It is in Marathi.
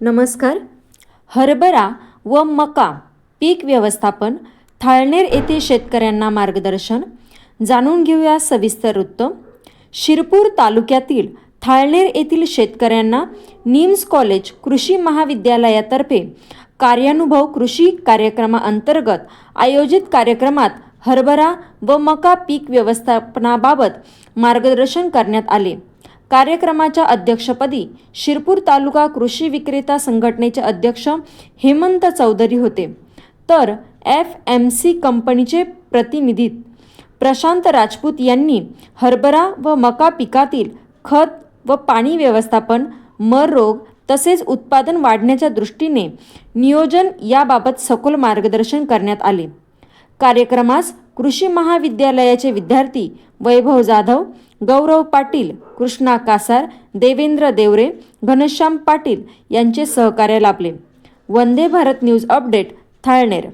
नमस्कार. हरभरा व मका पीक व्यवस्थापन थाळनेर येथे शेतकऱ्यांना मार्गदर्शन. जाणून घेऊया सविस्तर वृत्त. शिरपूर तालुक्यातील थाळनेर येथील शेतकऱ्यांना निम्स कॉलेज कृषी महाविद्यालयातर्फे कार्यानुभव कृषी कार्यक्रमाअंतर्गत आयोजित कार्यक्रमात हरभरा व मका पीक व्यवस्थापनाबाबत मार्गदर्शन करण्यात आले. कार्यक्रमाच्या अध्यक्षपदी शिरपूर तालुका कृषी विक्रेता संघटनेचे अध्यक्ष हेमंत चौधरी होते. तर एफ एम सी कंपनीचे प्रतिनिधी प्रशांत राजपूत यांनी हरभरा व मका पिकातील खत व पाणी व्यवस्थापन मर रोग तसेच उत्पादन वाढण्याच्या दृष्टीने नियोजन याबाबत सखोल मार्गदर्शन करण्यात आले. कार्यक्रमास कृषी महाविद्यालयाचे विद्यार्थी वैभव जाधव गौरव पाटील कृष्णा कासार देवेंद्र देवरे घनश्याम पाटील यांचे सहकार्य लाभले. Vande Bharat news update Thalner.